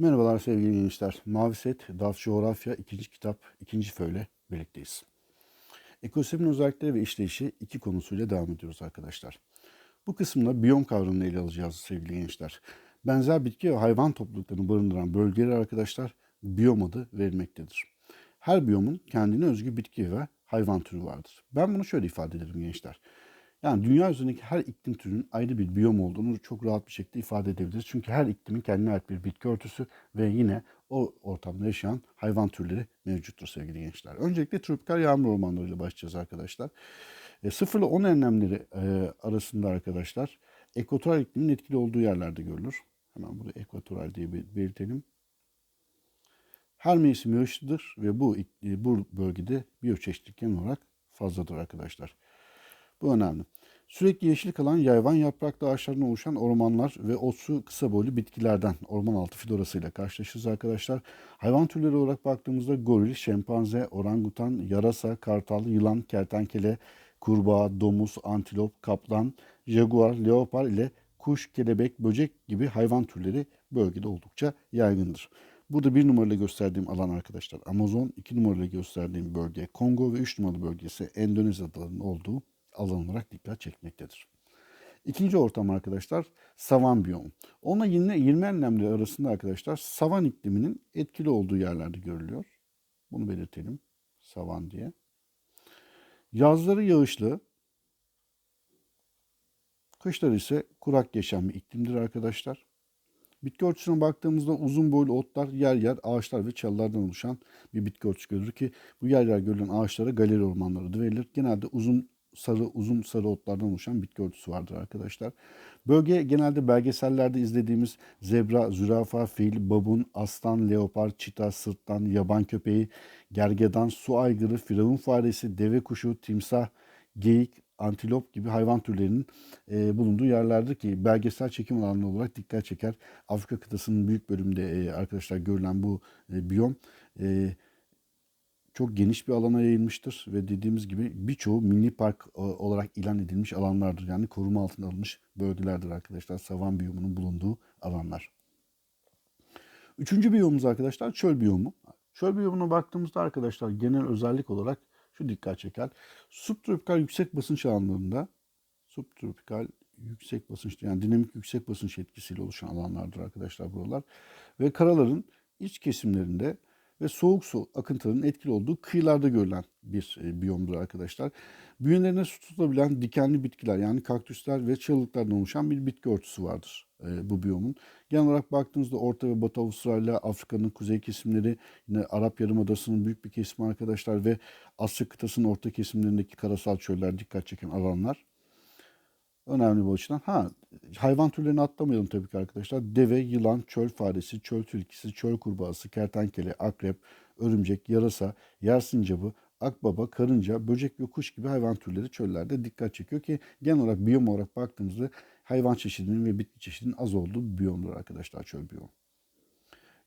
Merhabalar sevgili gençler. Mavi Set, DAF Coğrafya 2. kitap 2. föyle birlikteyiz. Ekosistemin özellikleri ve işleyişi iki konusuyla devam ediyoruz arkadaşlar. Bu kısımda biyom kavramını ele alacağız sevgili gençler. Benzer bitki ve hayvan topluluklarını barındıran bölgeler arkadaşlar biyom adı verilmektedir. Her biyomun kendine özgü bitki ve hayvan türü vardır. Ben bunu şöyle ifade ederim gençler. Yani dünya üzerindeki her iklim türünün ayrı bir biyom olduğunu çok rahat bir şekilde ifade edebiliriz. Çünkü her iklimin kendine ait bir bitki örtüsü ve yine o ortamda yaşayan hayvan türleri mevcuttur sevgili gençler. Öncelikle tropikal yağmur ormanlarıyla başlayacağız arkadaşlar. E, 0 ile 10 enlemleri e, arasında arkadaşlar ekvatoral iklimin etkili olduğu yerlerde görülür. Hemen burada ekvatoral diye belirtelim. Her mevsim yağışlıdır ve bu, e, bu bölgede biyoçeşitlilik genel olarak fazladır arkadaşlar. Bu önemli. Sürekli yeşil kalan yayvan yapraklı ağaçlardan oluşan ormanlar ve otsu kısa boylu bitkilerden orman altı florasıyla karşılaşırız arkadaşlar. Hayvan türleri olarak baktığımızda goril, şempanze, orangutan, yarasa, kartal, yılan, kertenkele, kurbağa, domuz, antilop, kaplan, jaguar, leopar ile kuş, kelebek, böcek gibi hayvan türleri bölgede oldukça yaygındır. Burada bir numaralı gösterdiğim alan arkadaşlar Amazon, iki numaralı gösterdiğim bölge Kongo ve üç numaralı bölgesi Endonezya adalarının olduğu alan olarak dikkat çekmektedir. İkinci ortam arkadaşlar savan biyomu. Onunla yine 20 enlemleri arasında arkadaşlar savan ikliminin etkili olduğu yerlerde görülüyor. Bunu belirtelim. Savan diye. Yazları yağışlı, kışları ise kurak geçen bir iklimdir arkadaşlar. Bitki örtüsüne baktığımızda uzun boylu otlar, yer yer ağaçlar ve çalılardan oluşan bir bitki örtüsü görülür ki bu yer yer görülen ağaçlara galeri ormanları adı verilir. Genelde uzun sarı uzun sarı otlardan oluşan bitki örtüsü vardır arkadaşlar. Bölge genelde belgesellerde izlediğimiz zebra, zürafa, fil, babun, aslan, leopar, çita, sırtlan, yaban köpeği, gergedan, su aygırı, firavun faresi, deve kuşu, timsah, geyik, antilop gibi hayvan türlerinin e, bulunduğu yerlerdir ki belgesel çekim alanı olarak dikkat çeker. Afrika kıtasının büyük bölümünde e, arkadaşlar görülen bu e, biyom e, çok geniş bir alana yayılmıştır ve dediğimiz gibi birçoğu milli park e, olarak ilan edilmiş alanlardır. Yani koruma altına alınmış bölgelerdir arkadaşlar. Savan biyomunun bulunduğu alanlar. Üçüncü biyomumuz arkadaşlar çöl biyomu. Çöl biyomuna baktığımızda arkadaşlar genel özellik olarak şu dikkat çeker. Subtropikal yüksek basınç alanlarında subtropikal yüksek basınç yani dinamik yüksek basınç etkisiyle oluşan alanlardır arkadaşlar buralar. Ve karaların iç kesimlerinde ve soğuk su akıntılarının etkili olduğu kıyılarda görülen bir e, biyomdur arkadaşlar. Bünyelerine su tutabilen dikenli bitkiler yani kaktüsler ve çalılıklardan oluşan bir bitki örtüsü vardır e, bu biyomun. Genel olarak baktığınızda Orta ve Batı Avustralya, Afrika'nın kuzey kesimleri, yine Arap Yarımadası'nın büyük bir kesimi arkadaşlar ve Asya kıtasının orta kesimlerindeki karasal çöller dikkat çeken alanlar. Önemli bu açıdan. Ha, hayvan türlerini atlamayalım tabii ki arkadaşlar. Deve, yılan, çöl faresi, çöl tilkisi, çöl kurbağası, kertenkele, akrep, örümcek, yarasa, yer akbaba, karınca, böcek ve kuş gibi hayvan türleri çöllerde dikkat çekiyor ki genel olarak biyom olarak baktığımızda hayvan çeşidinin ve bitki çeşidinin az olduğu bir biyomdur arkadaşlar çöl biyomu.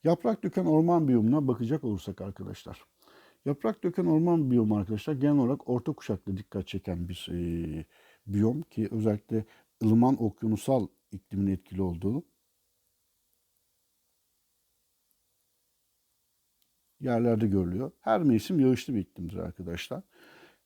Yaprak döken orman biyomuna bakacak olursak arkadaşlar. Yaprak döken orman biyomu arkadaşlar genel olarak orta kuşakta dikkat çeken bir e, biyom ki özellikle ılıman okyanusal iklimin etkili olduğu yerlerde görülüyor. Her mevsim yağışlı bir iklimdir arkadaşlar.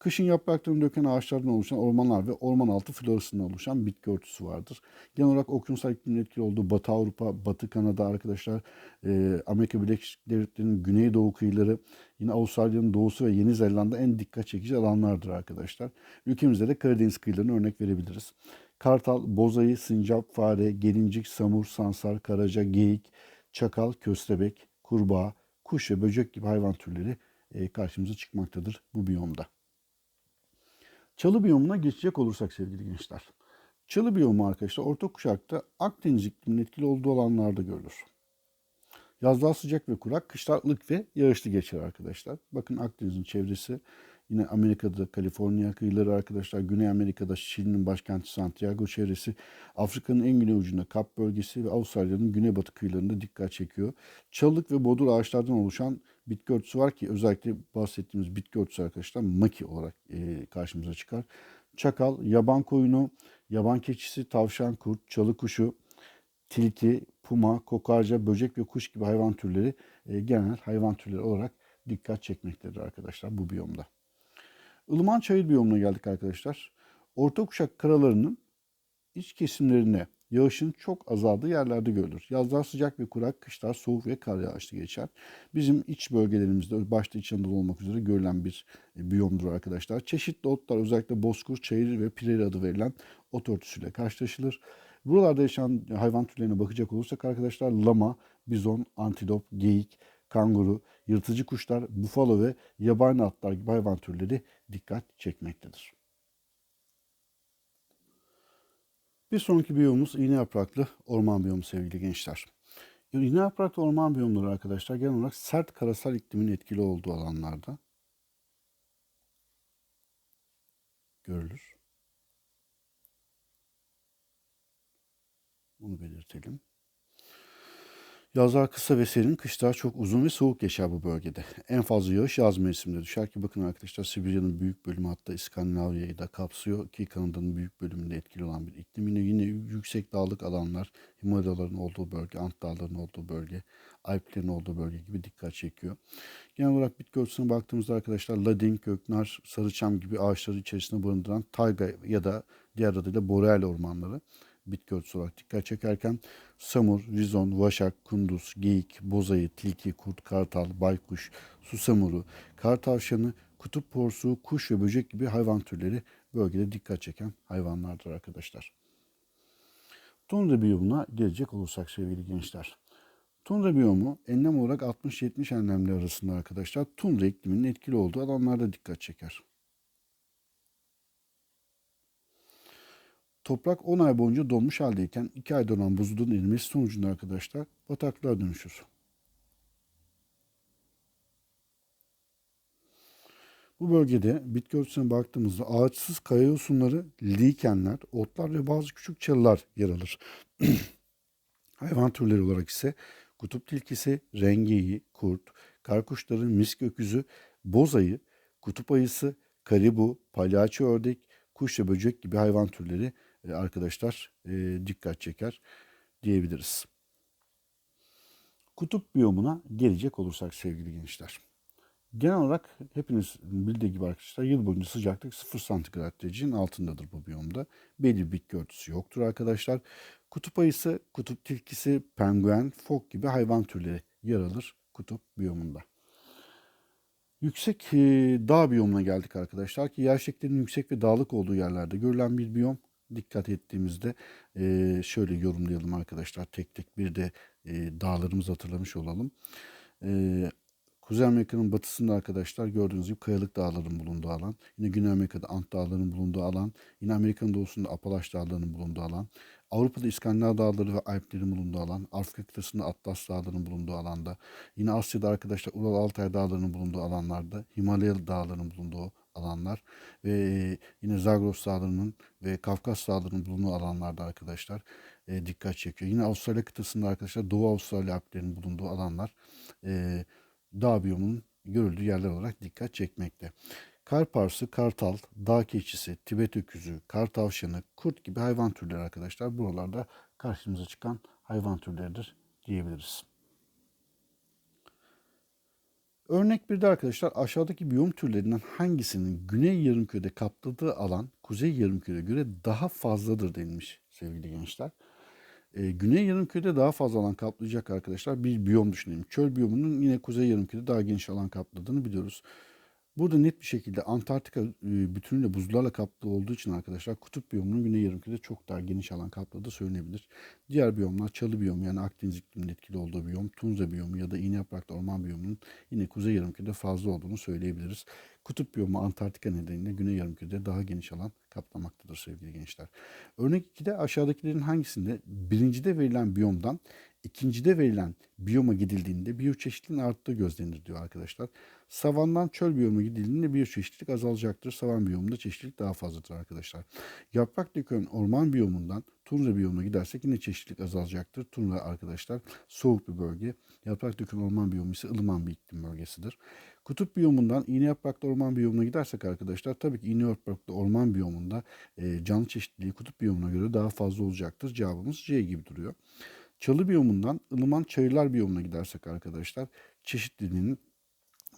Kışın yapraklarını döken ağaçlardan oluşan ormanlar ve orman altı florasından oluşan bitki örtüsü vardır. Genel olarak okyanusal iklimin etkili olduğu Batı Avrupa, Batı Kanada arkadaşlar, e, Amerika Birleşik Devletleri'nin güneydoğu kıyıları, yine Avustralya'nın doğusu ve Yeni Zelanda en dikkat çekici alanlardır arkadaşlar. Ülkemizde de Karadeniz kıyılarını örnek verebiliriz. Kartal, bozayı, sincap, fare, gelincik, samur, sansar, karaca, geyik, çakal, köstebek, kurbağa, kuş ve böcek gibi hayvan türleri e, karşımıza çıkmaktadır bu biyomda. Çalı biyomuna geçecek olursak sevgili gençler. Çalı biyomu arkadaşlar orta kuşakta Akdeniz ikliminin etkili olduğu alanlarda görülür. Yazlar sıcak ve kurak, kışlar ılık ve yağışlı geçer arkadaşlar. Bakın Akdeniz'in çevresi yine Amerika'da Kaliforniya kıyıları arkadaşlar, Güney Amerika'da Şili'nin başkenti Santiago çevresi, Afrika'nın en güney ucunda Kap bölgesi ve Avustralya'nın güneybatı kıyılarında dikkat çekiyor. Çalılık ve bodur ağaçlardan oluşan bitki örtüsü var ki özellikle bahsettiğimiz bitki örtüsü arkadaşlar maki olarak e, karşımıza çıkar. Çakal, yaban koyunu, yaban keçisi, tavşan, kurt, çalı kuşu, tilki, puma, kokarca, böcek ve kuş gibi hayvan türleri e, genel hayvan türleri olarak dikkat çekmektedir arkadaşlar bu biyomda. Ilıman çayır biyomuna geldik arkadaşlar. Orta kuşak karalarının iç kesimlerine yağışın çok azaldığı yerlerde görülür. Yazlar sıcak ve kurak, kışlar soğuk ve kar yağışlı geçer. Bizim iç bölgelerimizde başta İç Anadolu olmak üzere görülen bir e, biyomdur arkadaşlar. Çeşitli otlar özellikle bozkır, çayır ve pireli adı verilen ot örtüsüyle karşılaşılır. Buralarda yaşayan hayvan türlerine bakacak olursak arkadaşlar lama, bizon, antilop, geyik, kanguru, yırtıcı kuşlar, bufalo ve yabani atlar gibi hayvan türleri dikkat çekmektedir. Bir sonraki biyomumuz iğne yapraklı orman biyomu sevgili gençler. İğne yapraklı orman biyomları arkadaşlar genel olarak sert karasal iklimin etkili olduğu alanlarda görülür. Bunu belirtelim. Yazlar kısa ve serin, kışlar çok uzun ve soğuk geçer bu bölgede. En fazla yağış yaz mevsiminde düşer ki bakın arkadaşlar Sibirya'nın büyük bölümü hatta İskandinavya'yı da kapsıyor ki Kanada'nın büyük bölümünde etkili olan bir iklim. Yine, yine yüksek dağlık alanlar, Himalayaların olduğu bölge, Ant dağlarının olduğu bölge, Alplerin olduğu bölge gibi dikkat çekiyor. Genel olarak bitki örtüsüne baktığımızda arkadaşlar ladin, köknar, sarıçam gibi ağaçları içerisinde barındıran tayga ya da diğer adıyla boreal ormanları bitki örtüsü olarak dikkat çekerken samur, vizon, vaşak, kunduz, geyik, bozayı, tilki, kurt, kartal, baykuş, susamuru, kar tavşanı, kutup porsuğu, kuş ve böcek gibi hayvan türleri bölgede dikkat çeken hayvanlardır arkadaşlar. Tundra biyomuna gelecek olursak sevgili gençler. Tundra biyomu enlem olarak 60-70 enlemli arasında arkadaşlar tundra ikliminin etkili olduğu alanlarda dikkat çeker. Toprak 10 ay boyunca donmuş haldeyken 2 ay donan buzulun erimesi sonucunda arkadaşlar bataklığa dönüşür. Bu bölgede bitki örtüsüne baktığımızda ağaçsız kaya yosunları, likenler, otlar ve bazı küçük çalılar yer alır. Hayvan türleri olarak ise kutup tilkisi, rengeyi, kurt, karkuşları, misk öküzü, boz ayı, kutup ayısı, karibu, palyaço ördek, kuş ve böcek gibi hayvan türleri arkadaşlar e, dikkat çeker diyebiliriz. Kutup biyomuna gelecek olursak sevgili gençler. Genel olarak hepiniz bildiği gibi arkadaşlar yıl boyunca sıcaklık 0 santigrat derecenin altındadır bu biyomda. Belli bir bitki örtüsü yoktur arkadaşlar. Kutup ayısı, kutup tilkisi, penguen, fok gibi hayvan türleri yer alır kutup biyomunda. Yüksek e, dağ biyomuna geldik arkadaşlar ki yerleşiklerin yüksek ve dağlık olduğu yerlerde görülen bir biyom dikkat ettiğimizde e, şöyle yorumlayalım arkadaşlar. Tek tek bir de e, dağlarımızı hatırlamış olalım. E, Kuzey Amerika'nın batısında arkadaşlar gördüğünüz gibi Kayalık Dağları'nın bulunduğu alan. Yine Güney Amerika'da Ant Dağları'nın bulunduğu alan. Yine Amerika'nın doğusunda Apalaş Dağları'nın bulunduğu alan. Avrupa'da İskandinav Dağları ve Alplerin bulunduğu alan. Afrika kıtasında Atlas Dağları'nın bulunduğu alanda. Yine Asya'da arkadaşlar Ural Altay Dağları'nın bulunduğu alanlarda. Himalaya Dağları'nın bulunduğu alanlar ve yine Zagros Dağları'nın ve Kafkas Dağları'nın bulunduğu alanlarda arkadaşlar e, dikkat çekiyor. Yine Avustralya kıtasında arkadaşlar Doğu Avustralya Alplerinin bulunduğu alanlar e, dağ biyomunun görüldüğü yerler olarak dikkat çekmekte. Kar parsı, kartal, dağ keçisi, Tibet öküzü, kar tavşanı, kurt gibi hayvan türleri arkadaşlar buralarda karşımıza çıkan hayvan türleridir diyebiliriz. Örnek bir de arkadaşlar aşağıdaki biyom türlerinden hangisinin güney yarımkürede kapladığı alan kuzey yarımküreye göre daha fazladır denilmiş sevgili gençler. Ee, güney yarımkürede daha fazla alan kaplayacak arkadaşlar bir biyom düşünelim. Çöl biyomunun yine kuzey yarımkürede daha geniş alan kapladığını biliyoruz. Burada net bir şekilde Antarktika e, bütünüyle buzlarla kaplı olduğu için arkadaşlar kutup biyomunun güney yarımkürede çok daha geniş alan kapladığı söylenebilir. Diğer biyomlar çalı biyomu yani Akdeniz ikliminin etkili olduğu biyom, Tunza biyomu ya da iğne yapraklı orman biyomunun yine kuzey yarımkürede fazla olduğunu söyleyebiliriz. Kutup biyomu Antarktika nedeniyle güney yarımkürede daha geniş alan kaplamaktadır sevgili gençler. Örnek 2'de aşağıdakilerin hangisinde birincide verilen biyomdan ikincide verilen biyoma gidildiğinde biyoçeşitliliğin arttığı gözlenir diyor arkadaşlar. Savandan çöl biyoma gidildiğinde biyoçeşitlilik azalacaktır. Savan biyomunda çeşitlilik daha fazladır arkadaşlar. Yaprak dökülen orman biyomundan tundra biyomuna gidersek yine çeşitlilik azalacaktır. Tundra arkadaşlar soğuk bir bölge. Yaprak dökülen orman biyomu ise ılıman bir iklim bölgesidir. Kutup biyomundan iğne yapraklı orman biyomuna gidersek arkadaşlar tabii ki iğne yapraklı orman biyomunda e, canlı çeşitliliği kutup biyomuna göre daha fazla olacaktır. Cevabımız C gibi duruyor. Çalı biyomundan ılıman çayırlar biyomuna gidersek arkadaşlar çeşitliliğinin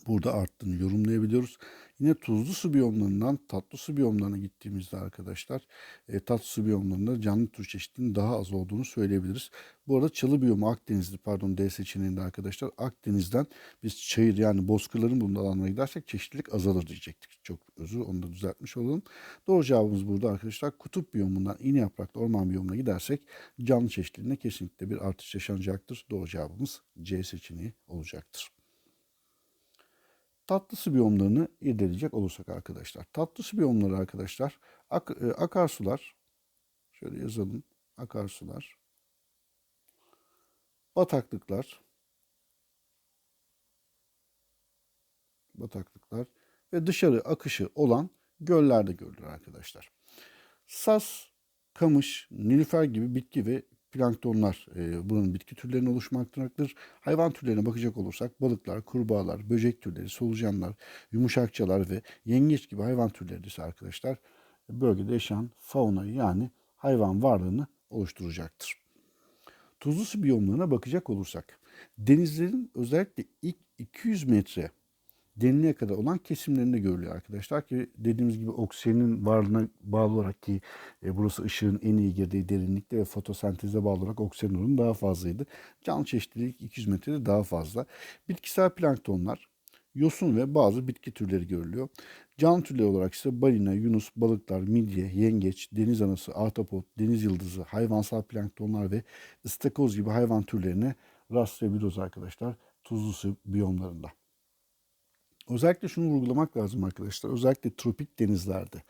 burada arttığını yorumlayabiliyoruz. Yine tuzlu su biyomlarından tatlı su biyomlarına gittiğimizde arkadaşlar e, tatlı su biyomlarında canlı tür çeşitliliğinin daha az olduğunu söyleyebiliriz. Bu arada çalı biyomu Akdeniz'de pardon D seçeneğinde arkadaşlar Akdeniz'den biz çayır yani bozkırların bulunduğu alanlara gidersek çeşitlilik azalır diyecektik. Çok özür onu da düzeltmiş olalım. Doğru cevabımız burada arkadaşlar kutup biyomundan iğne yapraklı orman biyomuna gidersek canlı çeşitliliğinde kesinlikle bir artış yaşanacaktır. Doğru cevabımız C seçeneği olacaktır. Tatlı su biyomlarını irdeleyecek olursak arkadaşlar. Tatlı su biyomları arkadaşlar ak, e, akarsular şöyle yazalım akarsular bataklıklar bataklıklar ve dışarı akışı olan göllerde görülür arkadaşlar. Sas, kamış, nilüfer gibi bitki ve planktonlar e, bunun bitki türlerine oluşmaktadır. Hayvan türlerine bakacak olursak balıklar, kurbağalar, böcek türleri, solucanlar, yumuşakçalar ve yengeç gibi hayvan türleri ise arkadaşlar bölgede yaşayan faunayı yani hayvan varlığını oluşturacaktır. Tuzlu su biyomlarına bakacak olursak denizlerin özellikle ilk 200 metre derinliğe kadar olan kesimlerinde görülüyor arkadaşlar ki dediğimiz gibi oksijenin varlığına bağlı olarak ki e, burası ışığın en iyi girdiği derinlikte ve fotosenteze bağlı olarak oksijen oranı daha fazlaydı. Canlı çeşitlilik 200 metrede daha fazla. Bitkisel planktonlar, yosun ve bazı bitki türleri görülüyor. Canlı türleri olarak ise balina, yunus, balıklar, midye, yengeç, deniz anası, ahtapot, deniz yıldızı, hayvansal planktonlar ve ıstakoz gibi hayvan türlerine rastlayabiliyoruz arkadaşlar tuzlu su biyomlarında. Özellikle şunu vurgulamak lazım arkadaşlar. Özellikle tropik denizlerde,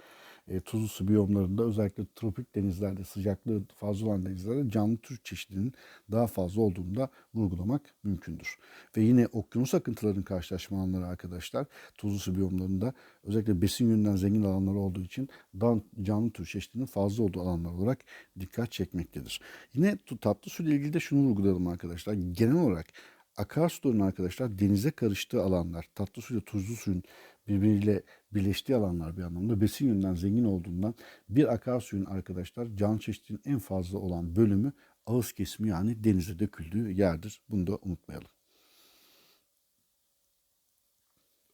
e, tuzlu su biyomlarında özellikle tropik denizlerde, sıcaklığı fazla olan denizlerde canlı tür çeşidinin daha fazla olduğunu da vurgulamak mümkündür. Ve yine okyanus akıntılarının karşılaşma alanları arkadaşlar tuzlu su biyomlarında özellikle besin yönünden zengin alanlar olduğu için canlı tür çeşidinin fazla olduğu alanlar olarak dikkat çekmektedir. Yine tatlı su ile ilgili de şunu vurgulayalım arkadaşlar. Genel olarak akarsuların arkadaşlar denize karıştığı alanlar, tatlı suyla tuzlu suyun birbiriyle birleştiği alanlar bir anlamda besin yönünden zengin olduğundan bir akarsuyun arkadaşlar can çeşitliliğinin en fazla olan bölümü ağız kesimi yani denize döküldüğü yerdir. Bunu da unutmayalım.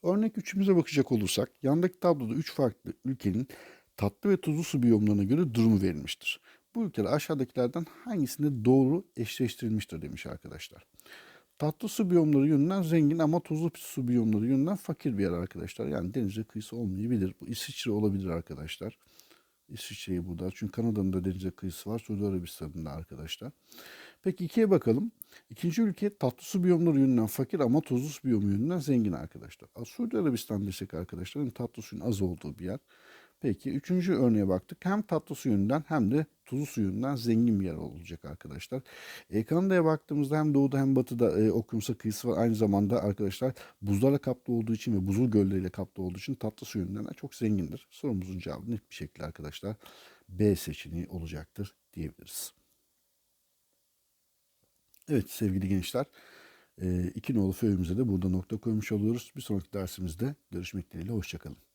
Örnek üçümüze bakacak olursak yandaki tabloda üç farklı ülkenin tatlı ve tuzlu su biyomlarına göre durumu verilmiştir. Bu ülkeler aşağıdakilerden hangisinde doğru eşleştirilmiştir demiş arkadaşlar. Tatlı su biyomları yönünden zengin ama tuzlu su biyomları yönünden fakir bir yer arkadaşlar. Yani denize kıyısı olmayabilir. Bu İsviçre olabilir arkadaşlar. İsviçre'yi burada. Çünkü Kanada'nın da denize kıyısı var. Suudi Arabistan'ın da arkadaşlar. Peki ikiye bakalım. İkinci ülke tatlı su biyomları yönünden fakir ama tuzlu su biyomu yönünden zengin arkadaşlar. Suudi Arabistan desek arkadaşlar tatlı suyun az olduğu bir yer. Peki üçüncü örneğe baktık. Hem tatlı suyundan hem de tuzlu suyundan zengin bir yer olacak arkadaşlar. E, Kanada'ya baktığımızda hem doğuda hem batıda e, okyanusa kıyısı var. Aynı zamanda arkadaşlar buzlarla kaplı olduğu için ve buzul gölleriyle kaplı olduğu için tatlı suyundan çok zengindir. Sorumuzun cevabı net bir şekilde arkadaşlar B seçeneği olacaktır diyebiliriz. Evet sevgili gençler. E, iki nolu föyümüze de burada nokta koymuş oluyoruz. Bir sonraki dersimizde görüşmek dileğiyle. Hoşçakalın.